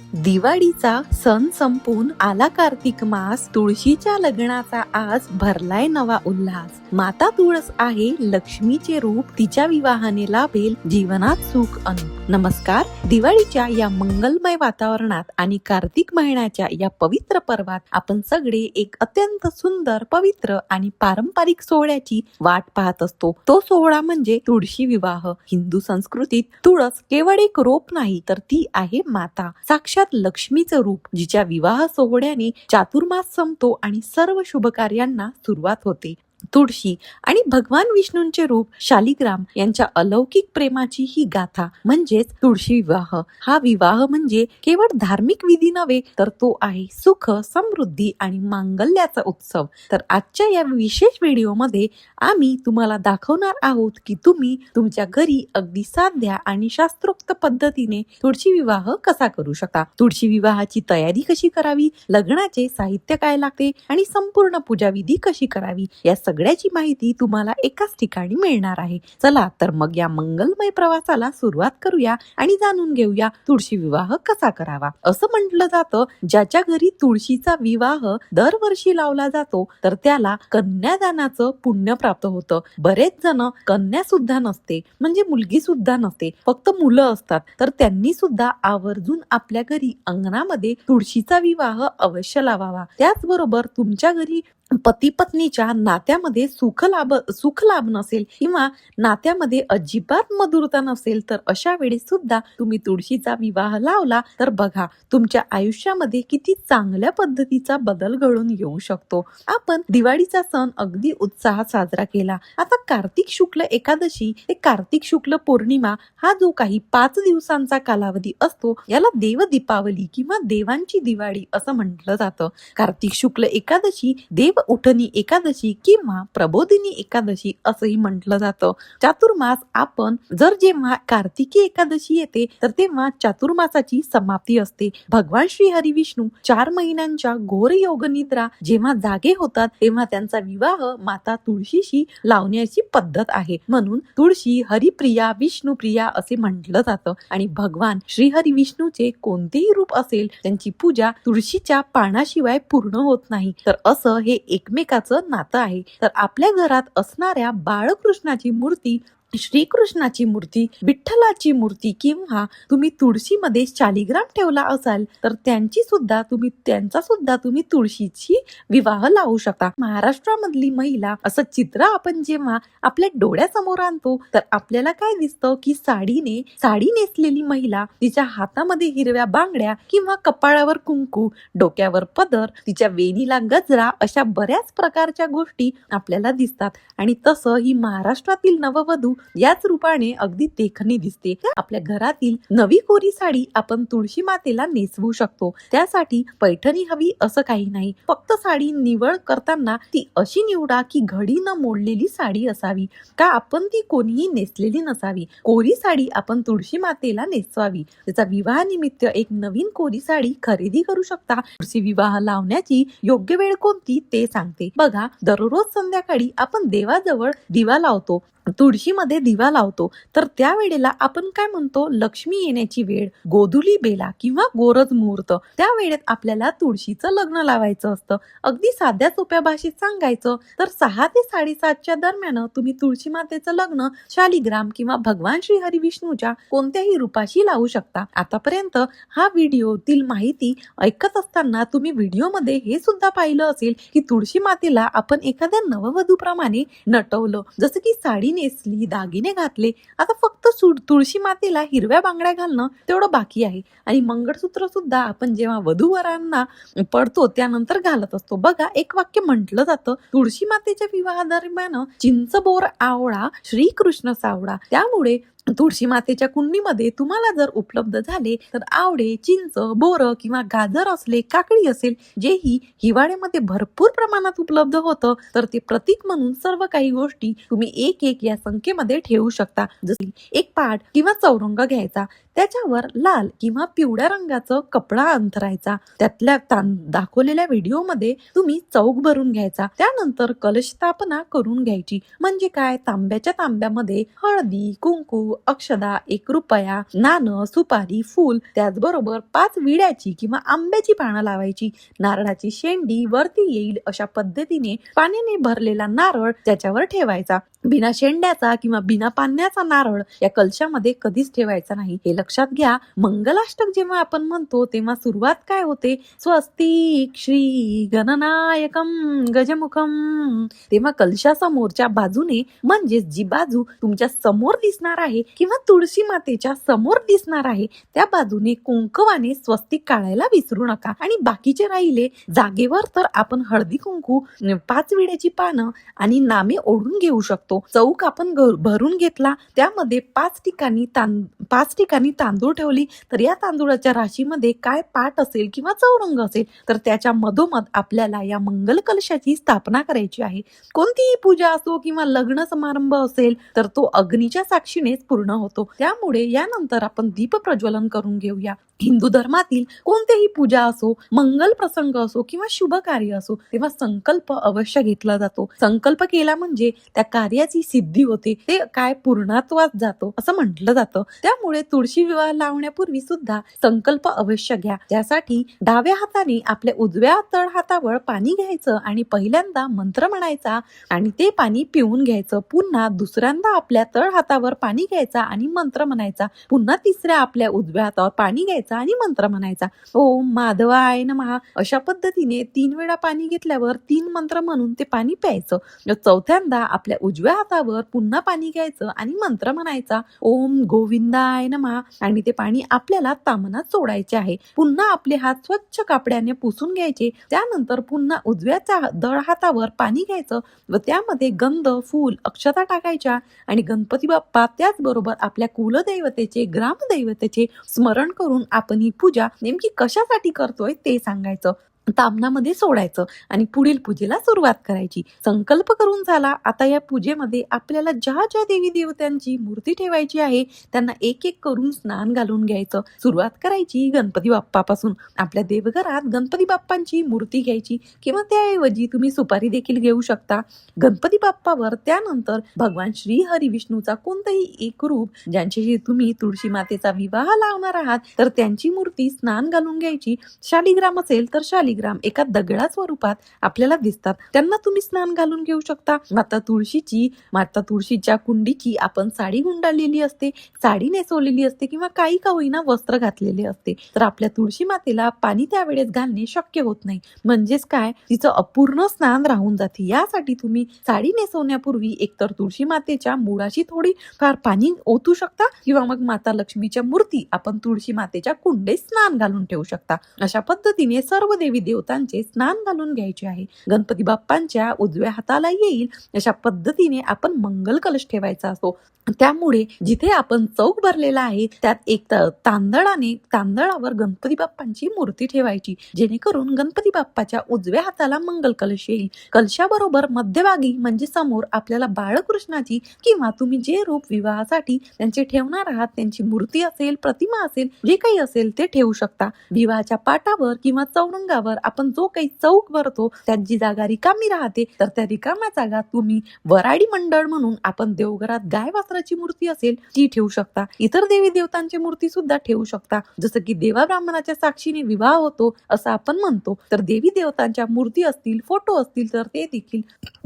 दिवाळीचा सण संपून आला कार्तिक मास. तुळशीच्या लग्नाचा आज भरलाय नवा उल्हास. माता तुळस आहे लक्ष्मीचे रूप. तिच्या विवाहाने लाभेल जीवनात सुख अनु नमस्कार. दिवाळीच्या या मंगलमय वातावरणात आणि कार्तिक महिन्याच्या या पवित्र पर्वात आपण सगळे एक अत्यंत सुंदर पवित्र आणि पारंपरिक सोहळ्याची वाट पाहत असतो. तो सोहळा म्हणजे तुळशी विवाह. हिंदू संस्कृतीत तुळस केवळ एक रोप नाही तर ती आहे माता. साक्षात लक्ष्मीचं रूप जिच्या विवाह सोहळ्याने चातुर्मास संपतो आणि सर्व शुभ कार्यांना सुरुवात होते. तुळशी आणि भगवान विष्णूंचे रूप शालिग्राम यांच्या अलौकिक प्रेमाची ही गाथा म्हणजेच तुळशी विवाह. हा विवाह म्हणजे केवळ धार्मिक विधी नव्हे तर तो आहे सुख समृद्धी आणि मांगल्याचा उत्सव. तर आजच्या या विशेष व्हिडिओमध्ये आम्ही तुम्हाला दाखवणार आहोत की तुम्ही तुमच्या घरी अगदी साध्या आणि शास्त्रोक्त पद्धतीने तुळशी विवाह कसा करू शकता. तुळशी विवाहाची तयारी कशी करावी लग्नाचे साहित्य काय लागते आणि संपूर्ण पूजाविधी कशी करावी या सगळ्याची माहिती तुम्हाला एकाच ठिकाणी मिळणार आहे. चला तर मग या मंगलमय प्रवासाला सुरुवात करूया आणि जाणून घेऊया तुळशी विवाह कसा करावा. असं म्हटलं जातं ज्याच्या घरी तुळशीचा विवाह दरवर्षी लावला जातो तर त्याला कन्यादानाचं पुण्य प्राप्त होतं. बरेच जण कन्या सुद्धा नसते म्हणजे मुलगी सुद्धा नसते फक्त मुलं असतात. तर त्यांनी सुद्धा आवर्जून आपल्या घरी अंगणामध्ये तुळशीचा विवाह अवश्य लावावा. त्याचबरोबर तुमच्या घरी पती पत्नीच्या नात्यामध्ये सुख लाभ सुख लाभ नसेल किंवा नात्यामध्ये अजिबात मधुरता नसेल तर अशा वेळेस सुद्धा तुम्ही तुळशीचा विवाह लावला तर बघा तुमच्या आयुष्यामध्ये किती चांगल्या पद्धतीचा बदल घडून येऊ शकतो. आपण दिवाळीचा सण अगदी उत्साहात साजरा केला. आता कार्तिक शुक्ल एकादशी ते कार्तिक शुक्ल पौर्णिमा हा जो काही पाच दिवसांचा कालावधी असतो याला देव दीपावली किंवा देवांची दिवाळी असं म्हटलं जातं. कार्तिक शुक्ल एकादशी देव उठणी एकादशी किंवा प्रबोधिनी एकादशी असंही म्हटलं जातं. चातुर्मास आपण जर जेव्हा कार्तिकी एकादशी येते तर तेव्हा चातुर्मासाची समाप्ती असते. भगवान श्री हरी विष्णू चार महिन्यांच्या घोर योग निद्रा जेव्हा जागे होतात तेव्हा त्यांचा विवाह माता तुळशीशी लावण्याची पद्धत आहे. म्हणून तुळशी हरिप्रिया विष्णुप्रिया असे म्हटलं जातं. आणि भगवान श्री हरी विष्णूचे कोणतेही रूप असेल त्यांची पूजा तुळशीच्या पानाशिवाय पूर्ण होत नाही. तर असं हे एकमेकाचं नातं आहे. तर आपल्या घरात असणाऱ्या बाळकृष्णाची मूर्ती श्रीकृष्णाची मूर्ती विठ्ठलाची मूर्ती किंवा तुम्ही तुळशीमध्ये शालिग्राम ठेवला असाल तर त्यांची सुद्धा तुम्ही त्यांचा सुद्धा तुम्ही तुळशीची विवाह लावू शकता. महाराष्ट्रामधली महिला असं चित्र आपण जेव्हा आपल्या डोळ्यासमोर आणतो तर आपल्याला काय दिसतं की साडीने साडी नेसलेली महिला तिच्या हातामध्ये हिरव्या बांगड्या किंवा कपाळावर कुंकू डोक्यावर पदर तिच्या वेणीला गजरा अशा बऱ्याच प्रकारच्या गोष्टी आपल्याला दिसतात. आणि तसं ही महाराष्ट्रातील नववधू याच रूपाने अगदी देखणी दिसते. आपल्या घरातील नवी कोरी साडी आपण तुळशी मातेला नेसवू शकतो. त्यासाठी पैठणी हवी असं काही नाही. फक्त साडी निवड करताना ती अशी निवडा की घडी न मोडलेली साडी असावी. का आपण ती कोणीही नेसलेली नसावी. कोरी साडी आपण तुळशी मातेला नेसवावी. त्याचा विवाहानिमित्त एक नवीन कोरी साडी खरेदी करू शकता. तुळशी विवाह लावण्याची योग्य वेळ कोणती ते सांगते. बघा दररोज संध्याकाळी आपण देवाजवळ दिवा लावतो. तुळशीमध्ये दिवा लावतो. तर त्या वेळेला आपण काय म्हणतो? लक्ष्मी येण्याची वेळ गोधुली बेला किंवा गोरज मुहूर्त. त्या वेळेत आपल्याला तुळशीचं लग्न लावायचं असतं. अगदी साध्या सोप्या भाषेत सांगायचं तर सहा ते साडेसातच्या दरम्यान तुम्ही तुळशी मातेचं लग्न शालिग्राम किंवा भगवान श्री हरी विष्णूच्या कोणत्याही रूपाशी लावू शकता. आतापर्यंत हा व्हिडिओतील माहिती ऐकत असताना तुम्ही व्हिडिओमध्ये हे सुद्धा पाहिलं असेल की तुळशी मातेला आपण एखाद्या नववधूप्रमाणे नटवलं. जसं की साडी नेसली दागिने घातले. आता फक्त तुळशी मातेला हिरव्या बांगड्या घालणं तेवढं बाकी आहे. आणि मंगळसूत्र सुद्धा आपण जेव्हा वधूवरांना पडतो त्यानंतर घालत असतो. बघा एक वाक्य म्हटलं जातं तुळशी मातेच्या विवाहादरम्यान चिंच बोर आवळा श्रीकृष्ण सावळा. त्यामुळे तुळशी मातेच्या कुंडीमध्ये तुम्हाला जर उपलब्ध झाले तर आवडे चिंच बोर किंवा गाजर असले काकडी असेल जेही हिवाळ्यामध्ये भरपूर प्रमाणात उपलब्ध होतं तर ते प्रतीक म्हणून सर्व काही गोष्टी तुम्ही एक एक या संख्येमध्ये ठेवू शकता. जसे एक पाठ किंवा चौरंग घ्यायचा. त्याच्यावर लाल किंवा पिवळ्या रंगाचं कपडा अंथरायचा. त्यातल्या तान दाखवलेल्या व्हिडिओमध्ये तुम्ही चौक भरून घ्यायचा. त्यानंतर कलश स्थापना करून घ्यायची. म्हणजे काय? तांब्याच्या तांब्यामध्ये हळदी कुंकू अक्षदा एक रुपया नाणं सुपारी फूल त्याचबरोबर पाच विड्याची किंवा आंब्याची पानं लावायची. नारळाची शेंडी वरती येईल अशा पद्धतीने पाण्याने भरलेला नारळ त्याच्यावर ठेवायचा. बिना शेंड्याचा किंवा बिना पाण्याचा नारळ या कलशामध्ये कधीच ठेवायचा नाही. हे लक्षात घ्या मंगलाष्टक जेव्हा आपण म्हणतो तेव्हा सुरुवात काय होते? स्वस्तिक श्री गणनायकम गजमुखम. तेव्हा कलशासमोरच्या बाजूने म्हणजेच जी बाजू तुमच्यासमोर दिसणार आहे किंवा तुळशी मातेच्या समोर दिसणार आहे त्या बाजूने कुंकवाने स्वस्तिक काढायला विसरू नका. आणि बाकीचे राहिले जागेवर तर आपण हळदी कुंकू पाच विड्याची पानं आणि नामे ओढून घेऊ शकतो. चौक आपण भरून घेतला त्यामध्ये पाच ठिकाणी पाच ठिकाणी तांदूळ ठेवली तर या तांदूळाच्या राशीमध्ये काय पाट असेल किंवा चौरंग असेल तर त्याच्या मधोमध आपल्याला या मंगल कलशाची स्थापना करायची आहे. कोणतीही पूजा असो किंवा लग्न समारंभ असेल तर तो अग्नीच्या साक्षीनेच पूर्ण होतो. त्यामुळे यानंतर आपण दीप प्रज्वलन करून घेऊया. हिंदू धर्मातील कोणतेही पूजा असो मंगल प्रसंग असो किंवा शुभ कार्य असो तेव्हा संकल्प अवश्य घेतला जातो. संकल्प केला म्हणजे त्या कार्य कार्याची सिद्धी होते. ते काय पूर्णत्वात जातो असं म्हटलं जातं. त्यामुळे तुळशी विवाह लावण्यापूर्वी सुद्धा संकल्प अवश्य घ्या. त्यासाठी डाव्या हाताने आपल्या उजव्या तळ हातावर पाणी घ्यायचं आणि पहिल्यांदा मंत्र म्हणायचा आणि ते पाणी पिऊन घ्यायचं. पुन्हा दुसऱ्यांदा आपल्या तळ हातावर पाणी घ्यायचा आणि मंत्र म्हणायचा. पुन्हा तिसऱ्या आपल्या उजव्या हातावर पाणी घ्यायचा आणि मंत्र म्हणायचा. ओम माधवाय महा अशा पद्धतीने तीन वेळा पाणी घेतल्यावर तीन मंत्र म्हणून ते पाणी प्यायचं. चौथ्यांदा आपल्या उजव्या हातावर पुन्हा पाणी घ्यायचं आणि मंत्र म्हणायचा ओम गोविंदाय नमः. आणि ते पाणी आपल्याला तामनात सोडायचे आहे. पुन्हा आपले हात स्वच्छ कापड्याने पुसून घ्यायचे. त्यानंतर पुन्हा उजव्याच्या दळ हातावर पाणी घ्यायचं व त्यामध्ये गंध फूल अक्षता टाकायच्या आणि गणपती बाप्पा त्याचबरोबर आपल्या कुलदैवतेचे ग्रामदैवतेचे स्मरण करून आपण ही पूजा नेमकी कशासाठी करतोय ते सांगायचं. तामनामध्ये सोडायचं आणि पुढील पूजेला सुरुवात करायची. संकल्प करून झाला आता या पूजेमध्ये आपल्याला ज्या ज्या देवी देवतांची मूर्ती ठेवायची आहे त्यांना एक एक करून स्नान घालून घ्यायचं. सुरुवात करायची गणपती बाप्पापासून. आपल्या देवघरात गणपती बाप्पांची मूर्ती घ्यायची किंवा त्याऐवजी तुम्ही सुपारी देखील घेऊ शकता. गणपती बाप्पावर त्यानंतर भगवान श्री हरी विष्णूचा कोणताही एक रूप ज्यांच्याशी तुम्ही तुळशी मातेचा विवाह लावणार आहात तर त्यांची मूर्ती स्नान घालून घ्यायची. शालिग्राम असेल तर शालिग्राम एका दगडा स्वरूपात आपल्याला दिसतात. त्यांना तुम्ही स्नान घालून घेऊ शकता. माता तुळशीची माता तुळशीच्या कुंडीची आपण साडी गुंडाळलेली असते साडी नेसवलेली असते किंवा काही का होईना वस्त्र घातलेले असते. तर आपल्या तुळशी मातेला पाणी त्यावेळेस घालणे शक्य होत नाही. म्हणजेच काय? तिचं अपूर्ण स्नान राहून जाते. यासाठी तुम्ही साडी नेसवण्यापूर्वी एकतर तुळशी मातेच्या मुळाशी थोडी फार पाणी ओतू शकता किंवा मग माता लक्ष्मीच्या मूर्ती आपण तुळशी मातेच्या कुंडे स्नान घालून ठेवू शकता. अशा पद्धतीने सर्व देवी देवतांचे स्नान घालून घ्यायचे आहे. गणपती बाप्पांच्या उजव्या हाताला येईल अशा पद्धतीने आपण मंगल कलश ठेवायचा असतो. त्यामुळे जिथे आपण चौक भरलेला आहे त्यात एक तांदळाने तांदळावर गणपती बाप्पांची मूर्ती ठेवायची. जेणेकरून गणपती बाप्पाच्या उजव्या हाताला मंगल कलश येईल. कलशाबरोबर मध्यभागी म्हणजे समोर आपल्याला बाळकृष्णाची किंवा तुम्ही जे रूप विवाहासाठी त्यांचे ठेवणार आहात त्यांची मूर्ती असेल प्रतिमा असेल जे काही असेल ते ठेवू शकता. विवाहाच्या पाटावर किंवा चौरंगावर आपण जो काही चौक भरतो त्यात जी जागा रिकामी राहते तर त्या रिकाम्या जागा तुम्ही वराडी मंडळ म्हणून आपण देवघरात गाय वासराची मूर्ती असेल ती ठेवू शकता. इतर देवी देवतांची मूर्ती सुद्धा ठेवू शकता. जसं की देवा ब्राह्मणाच्या साक्षीने विवाह होतो असं आपण म्हणतो. तर देवी देवतांच्या मूर्ती असतील फोटो असतील तर ते देखील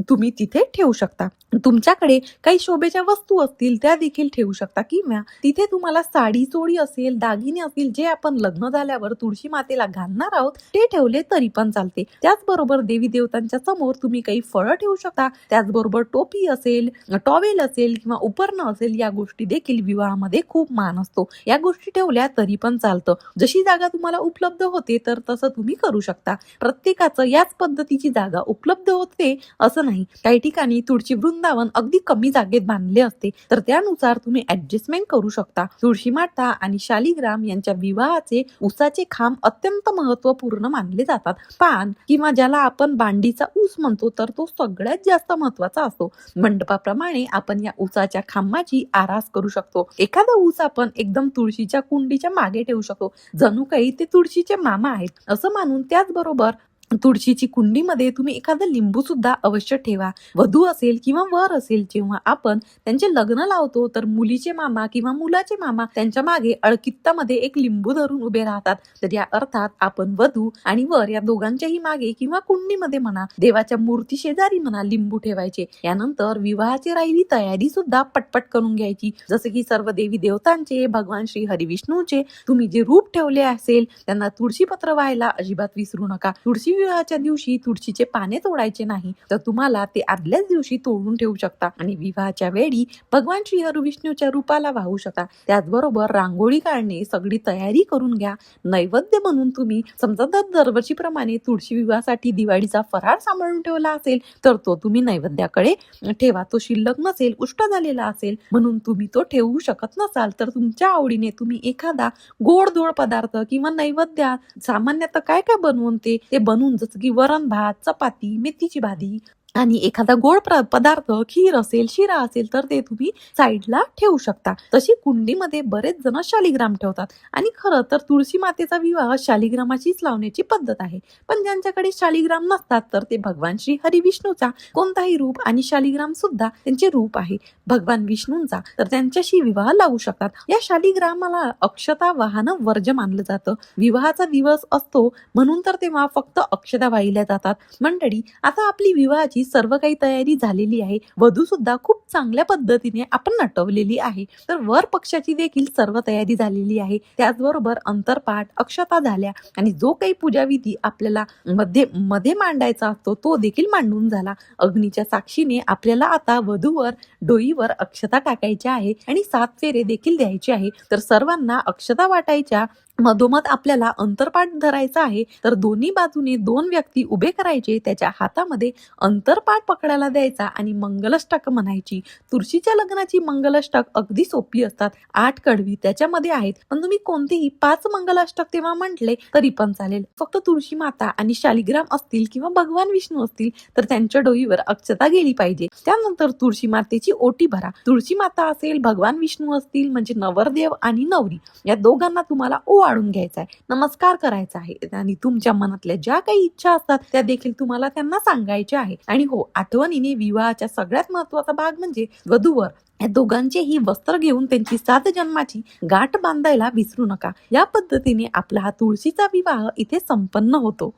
तुम्ही तिथे ठेवू शकता. तुमच्याकडे काही शोभेच्या वस्तू असतील त्या देखील ठेवू शकता. किंवा तिथे तुम्हाला साडी चोळी असेल दागिने असतील जे आपण लग्न झाल्यावर तुळशी मातेला घालणार आहोत ते ठेवले तरी पण चालते. त्याचबरोबर देवी देवतांच्या समोर तुम्ही काही फळं ठेवू शकता. त्याचबरोबर टोपी असेल टॉवेल असेल किंवा उपर्ण असेल या गोष्टी देखील विवाहामध्ये खूप मान असतो. या गोष्टी ठेवल्या तरी पण चालतं. जशी जागा तुम्हाला उपलब्ध होते तर तसं तुम्ही करू शकता. प्रत्येकाचं याच पद्धतीची जागा उपलब्ध होते असं नाही. काही ठिकाणी तुळशी वृंदावन अगदी कमी जागेत बांधले असते तर त्यानुसार तुम्ही ऍडजस्टमेंट करू शकता. तुळशी माता आणि शालिग्राम यांच्या विवाहाचे उसाचे खांब अत्यंत महत्त्वपूर्ण मानले जातात. पान किंवा ज्याला आपण बांडीचा ऊस म्हणतो तर तो सगळ्यात जास्त महत्त्वाचा असतो. मंडपाप्रमाणे आपण या ऊसाच्या खांबाची आरास करू शकतो. एखादा ऊस आपण एकदम तुळशीच्या कुंडीच्या मागे ठेवू शकतो. जणू काही ते तुळशीचे मामा आहेत असं मानून त्याचबरोबर तुळशीची कुंडीमध्ये तुम्ही एखादं लिंबू सुद्धा अवश्य ठेवा. वधू असेल किंवा वर असेल जेव्हा आपण त्यांचे लग्न लावतो तर मुलीचे मामा किंवा मुलाचे मामा त्यांच्या मागे अळकित्तामध्ये एक लिंबू धरून उभे राहतात. तर या अर्थात आपण वधू आणि वर या दोघांच्याही मागे किंवा कुंडीमध्ये म्हणा देवाच्या मूर्ती शेजारी म्हणा लिंबू ठेवायचे. यानंतर विवाहाची राहिली तयारी सुद्धा पटपट करून घ्यायची. जसे की सर्व देवी देवतांचे भगवान श्री हरिविष्णूचे तुम्ही जे रूप ठेवले असेल त्यांना तुळशी पत्र व्हायला अजिबात विसरू नका. तुळशी विवाहाच्या दिवशी तुळशीचे पाने तोडायचे नाही तर तुम्हाला ते आदल्याच दिवशी तोडून ठेवू शकता आणि विवाहाच्या वेळी भगवान श्री हरिविष्णूच्या रूपाला वाहू शकता. त्याचबरोबर रांगोळी काढणे सगळी तयारी करून घ्या. नैवेद्य म्हणून तुम्ही समजा दरवर्षीप्रमाणे तुळशी विवाहासाठी दिवाळीचा फराळ सांभाळून ठेवला असेल तर तो तुम्ही नैवेद्याकडे ठेवा. तो शिल्लक नसेल उष्ट झालेला असेल म्हणून तुम्ही तो ठेवू शकत नसाल तर तुमच्या आवडीने तुम्ही एखादा गोड पदार्थ किंवा नैवेद्य सामान्यतः काय काय बनवून ते बनवून घेऊन जसं की वरण भात चपाती मेथीची भाजी आणि एखादा गोड पदार्थ खीर असेल शिरा असेल तर ते तुम्ही साईडला ठेवू शकता. तशी कुंडीमध्ये बरेच जण शालिग्राम ठेवतात. आणि खरं तर तुळशी मातेचा विवाह शालिग्रामाचीच लावण्याची पद्धत आहे. पण ज्यांच्याकडे शालिग्राम नसतात तर ते भगवान श्री हरिविष्णूचा कोणताही रूप आणि शालिग्राम सुद्धा त्यांचे रूप आहे. भगवान विष्णूंचा तर त्यांच्याशी विवाह लावू शकतात. या शालिग्रामाला अक्षता वाहन वर्ज मानलं जातं. विवाहाचा दिवस असतो म्हणून तर तेव्हा फक्त अक्षता वाहिल्या जातात. मंडळी आता आपली विवाहाची सर्व काही तयारी झालेली आहे. वधू सुद्धा खूप चांगल्या पद्धतीने आपण नटवलेली आहे. तर वर पक्षाची देखील सर्व तयारी झालेली आहे. त्याचबरोबर अंतरपाठ अक्षता झाल्या आणि जो काही पूजाविधी आपल्याला मध्ये मध्ये मांडायचा असतो तो देखील मांडून झाला. अग्नीच्या साक्षीने आपल्याला आता वधूवर डोईवर अक्षता टाकायच्या आहे आणि सात फेरे देखील द्यायचे आहे. तर सर्वांना अक्षता वाटायच्या मधोमध आपल्याला अंतरपाठ धरायचा आहे तर दोन्ही बाजूने दोन व्यक्ती उभे करायचे त्याच्या हातामध्ये अंतरपाठ पकडायला द्यायचा आणि मंगलष्टक म्हणायची. तुळशीच्या लग्नाची मंगलष्टक अगदी सोपी असतात आठ कडवी त्याच्यामध्ये आहेत. पण तुम्ही कोणतेही पाच मंगलाष्टक तेव्हा म्हटले तरी पण चालेल. फक्त तुळशी माता आणि शालिग्राम असतील किंवा भगवान विष्णू असतील तर त्यांच्या डोईवर अक्षता गेली पाहिजे. त्यानंतर तुळशी मातेची ओटी भरा. तुळशी माता असेल भगवान विष्णू असतील म्हणजे नवरदेव आणि नवरी. या दोघांना तुम्हाला वाढून घ्यायचा आहे. नमस्कार करायचा आहे. आणि तुमच्या मनातल्या ज्या काही इच्छा असतात त्या देखील तुम्हाला त्यांना सांगायच्या आहे. आणि हो आठवणीने विवाहाच्या सगळ्यात महत्त्वाचा भाग म्हणजे वधूवर. या दोघांचेही वस्त्र घेऊन त्यांची सात जन्माची गाठ बांधायला विसरू नका. या पद्धतीने आपला हा तुळशीचा विवाह इथे संपन्न होतो.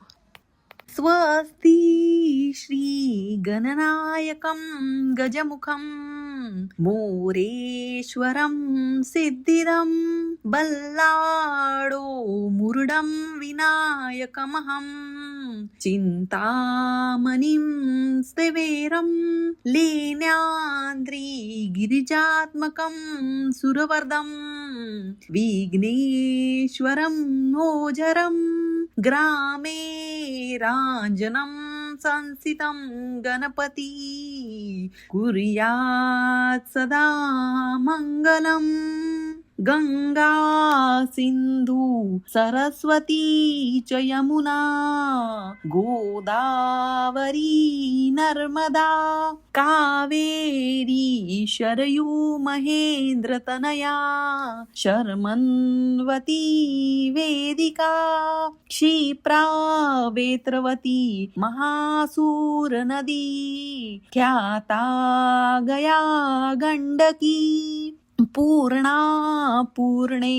स्वस्ति श्रीगणनायकम् गजमुखम् मोरेश्वरम् सिद्धिरम् बल्लाडो मुरुडम् विनायकमहम् चिन्तामनिं स्वेरम् लेनान्द्रिगिरिजात्मकं सुरवरदम् विघ्नेश्वरं मोजरम् ग्रामे रा राञ्जनं संसितं गणपती कुर्यात् सदा मङ्गलम्। गङ्गा सिन्धु सरस्वती च यमुना गोदावरी नर्मदा कावेरी शरयू महेन्द्रतनया शर्मन्वती वेदिका क्षिप्रा वेत्रवती महासूरनदी ख्याता गया गण्डकी पूर्णा पूर्णे